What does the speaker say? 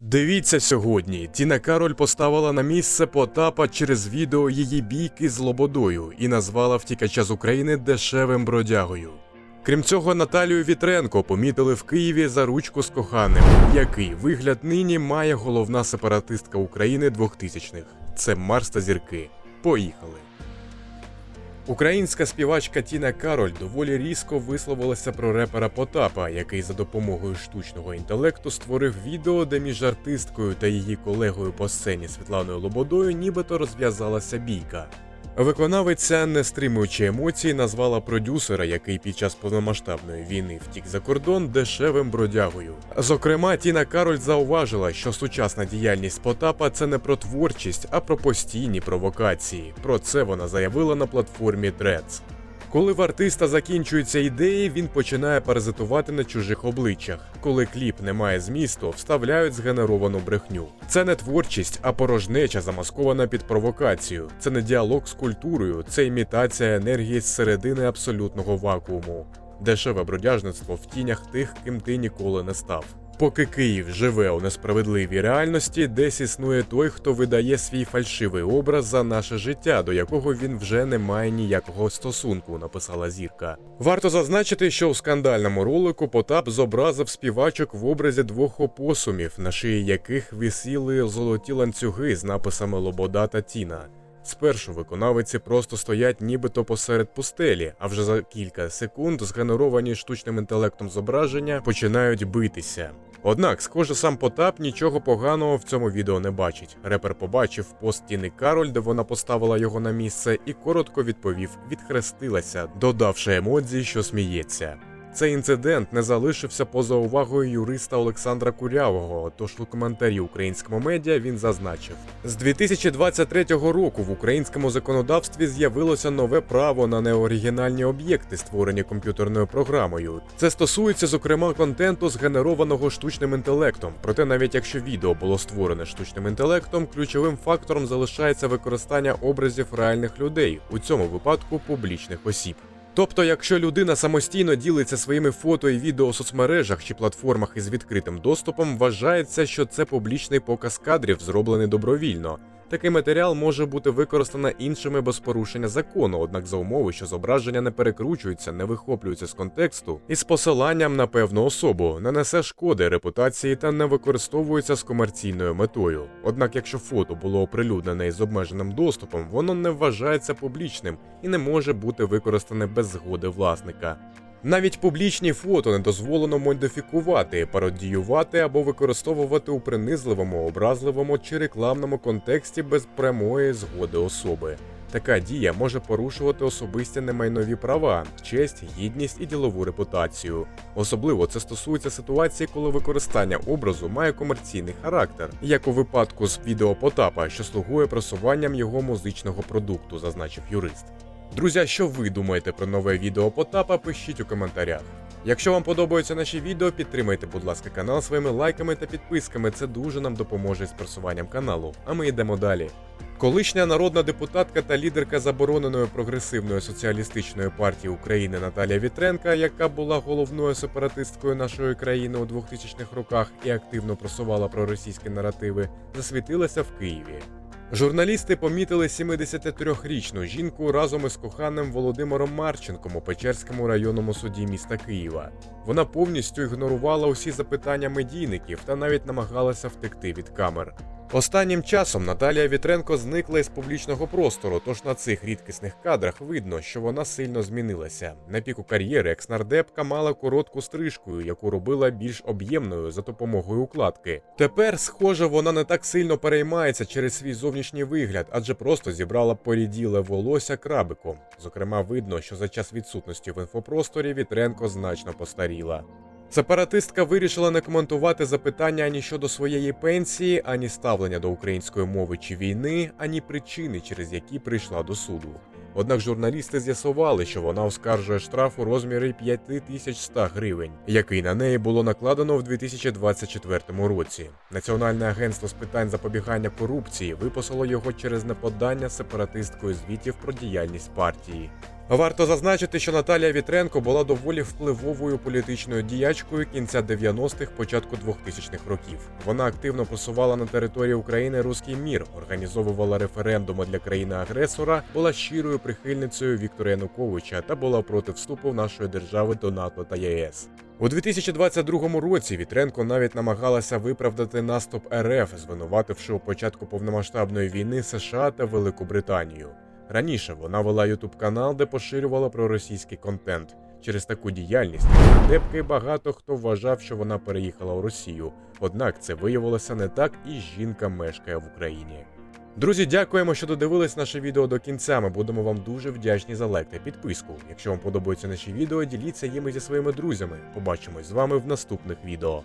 Дивіться сьогодні. Тіна Кароль поставила на місце Потапа через відео її бійки з Лободою і назвала втікача з України дешевим бродягою. Крім цього, Наталію Вітренко помітили в Києві за ручку з коханим, який вигляд нині має головна сепаратистка України 2000-х. Це Марс та зірки. Поїхали. Українська співачка Тіна Кароль доволі різко висловилася про репера Потапа, який за допомогою штучного інтелекту створив відео, де між артисткою та її колегою по сцені Світланою Лободою нібито розв'язалася бійка. Виконавиця, не стримуючи емоцій, назвала продюсера, який під час повномасштабної війни втік за кордон дешевим бродягою. Зокрема, Тіна Кароль зауважила, що сучасна діяльність Потапа це не про творчість, а про постійні провокації. Про це вона заявила на платформі Threads. Коли в артиста закінчуються ідеї, він починає паразитувати на чужих обличчях. Коли кліп не має змісту, вставляють згенеровану брехню. Це не творчість, а порожнеча замаскована під провокацію. Це не діалог з культурою, це імітація енергії з середини абсолютного вакууму. Дешеве бродяжництво в тінях тих, ким ти ніколи не став. Поки Київ живе у несправедливій реальності, десь існує той, хто видає свій фальшивий образ за наше життя, до якого він вже не має ніякого стосунку, написала зірка. Варто зазначити, що у скандальному ролику Потап зобразив співачок в образі двох опосумів, на шиї яких висіли золоті ланцюги з написами Лобода та Тіна. Спершу виконавиці просто стоять нібито посеред пустелі, а вже за кілька секунд згенеровані штучним інтелектом зображення починають битися. Однак, схоже, сам Потап нічого поганого в цьому відео не бачить. Репер побачив пост Тіни Кароль, де вона поставила його на місце, і коротко відповів: відхрестилася, додавши емодзі, що сміється. Цей інцидент не залишився поза увагою юриста Олександра Курявого. Тож у коментарі українському медіа він зазначив: з 2023 року в українському законодавстві з'явилося нове право на неоригінальні об'єкти, створені комп'ютерною програмою. Це стосується, зокрема, контенту, згенерованого штучним інтелектом. Проте, навіть якщо відео було створене штучним інтелектом, ключовим фактором залишається використання образів реальних людей, у цьому випадку публічних осіб. Тобто, якщо людина самостійно ділиться своїми фото і відео у соцмережах чи платформах із відкритим доступом, вважається, що це публічний показ кадрів, зроблений добровільно. Такий матеріал може бути використано іншими без порушення закону, однак за умови, що зображення не перекручуються, не вихоплюються з контексту і з посиланням на певну особу, не несе шкоди репутації та не використовується з комерційною метою. Однак, якщо фото було оприлюднене із обмеженим доступом, воно не вважається публічним і не може бути використане без згоди власника. Навіть публічні фото не дозволено модифікувати, пародіювати або використовувати у принизливому, образливому чи рекламному контексті без прямої згоди особи. Така дія може порушувати особисті немайнові права, честь, гідність і ділову репутацію. Особливо це стосується ситуації, коли використання образу має комерційний характер, як у випадку з відео Потапа, що слугує просуванням його музичного продукту, зазначив юрист. Друзі, що ви думаєте про нове відео Потапа? Пишіть у коментарях. Якщо вам подобаються наші відео, підтримайте, будь ласка, канал своїми лайками та підписками. Це дуже нам допоможе з просуванням каналу. А ми йдемо далі. Колишня народна депутатка та лідерка забороненої прогресивної соціалістичної партії України Наталія Вітренка, яка була головною сепаратисткою нашої країни у 2000-х роках і активно просувала проросійські наративи, засвітилася в Києві. Журналісти помітили 73-річну жінку разом із коханим Володимиром Марченком у Печерському районному суді міста Києва. Вона повністю ігнорувала усі запитання медійників та навіть намагалася втекти від камер. Останнім часом Наталія Вітренко зникла із публічного простору, тож на цих рідкісних кадрах видно, що вона сильно змінилася. На піку кар'єри екс-нардепка мала коротку стрижку, яку робила більш об'ємною за допомогою укладки. Тепер, схоже, вона не так сильно переймається через свій зовнішній вигляд, адже просто зібрала поріділе волосся крабиком. Зокрема, видно, що за час відсутності в інфопросторі Вітренко значно постаріла. Сепаратистка вирішила не коментувати запитання ані щодо своєї пенсії, ані ставлення до української мови чи війни, ані причини, через які прийшла до суду. Однак журналісти з'ясували, що вона оскаржує штраф у розмірі 5100 гривень, який на неї було накладено в 2024 році. Національне агентство з питань запобігання корупції виписало його через неподання сепаратисткою звітів про діяльність партії. Варто зазначити, що Наталія Вітренко була доволі впливовою політичною діячкою кінця 90-х, початку 2000-х років. Вона активно просувала на території України руський мір, організовувала референдуми для країни-агресора, була щирою прихильницею Віктора Януковича та була проти вступу нашої держави до НАТО та ЄС. У 2022 році Вітренко навіть намагалася виправдати наступ РФ, звинувативши у початку повномасштабної війни США та Велику Британію. Раніше вона вела ютуб канал, де поширювала проросійський контент. Через таку діяльність депки багато хто вважав, що вона переїхала у Росію. Однак це виявилося не так, і жінка мешкає в Україні. Друзі, дякуємо, що додивились наше відео до кінця. Ми будемо вам дуже вдячні за лайк та підписку. Якщо вам подобаються наші відео, діліться їми зі своїми друзями. Побачимось з вами в наступних відео.